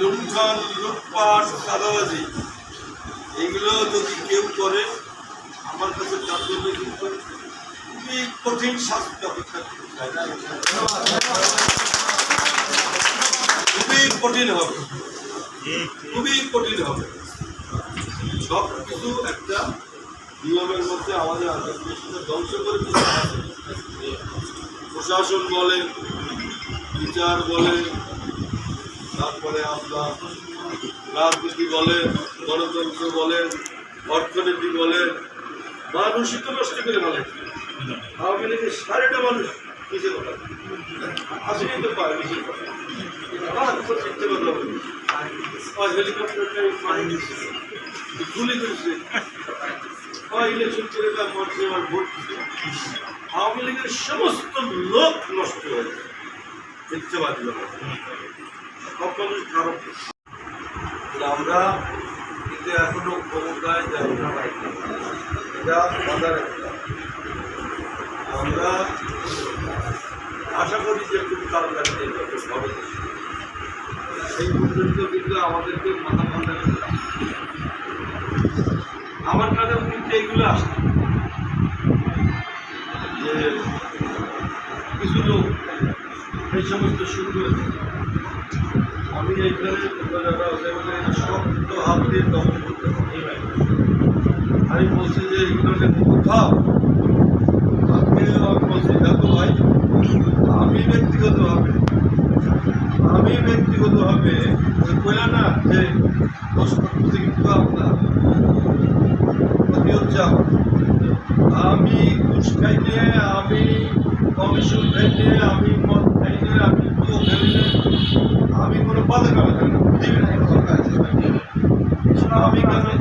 লুণ্ঠন, লুটপাট, চাঁদাবাজি, এগুলো যদি কেউ করে, আমার কাছে তার খুবই কঠিন শাস্তি অপেক্ষা খুবই কঠিন হবে। খুবই কঠিন হবে। সব কিছু একটা নিয়মের মধ্যে আমাদের আন্তর্জাতিক ধ্বংস করে প্রশাসন বলে, বিচার বলে তারপরে আপনার রাজনীতি বলেন গণতন্ত্র বলেন অর্থনীতি বলেন মানুষই তো নষ্ট করে বলেন আওয়ামী লীগের সাড়েটা মানুষ কিসের কথা? আসেই তো পায় কিসের কথা? গুলি করেছে। তার আমার লীগের সমস্ত লোক নষ্ট হয়েছে মিথ্যাবাদী মানুষ খারাপ আমরা কিন্তু এখনও ক্ষমতায় যাই না এটা বাধা রাখতে আমরা আশা করি যে খুব তাড়াতাড়ি হবে সেই পর্যন্ত কিন্তু আমাদেরকে মাথা হবে। আমার কাছেও কিন্তু এইগুলো আসছে। যে কিছু লোক এই সমস্ত শুরু করেছে। আমি এইখানে শক্ত হাত দিয়ে দমন করতে আমি বলছি যে এইগুলো কোথাও? আজকে আমি বলছি, দেখো ভাই, আমি ব্যক্তিগতভাবে আমি ব্যক্তিগতভাবে ওই কইলা না যে দশ কিন্তু আপনার ক্ষতি হচ্ছে আমি ঘুষ খাইলে আমি কমিশন খাইলে আমি মদ খাইলে আমি তো খাইলে আমি কোনো বাধা কামে থাকি না বুঝিবি না আমি কেন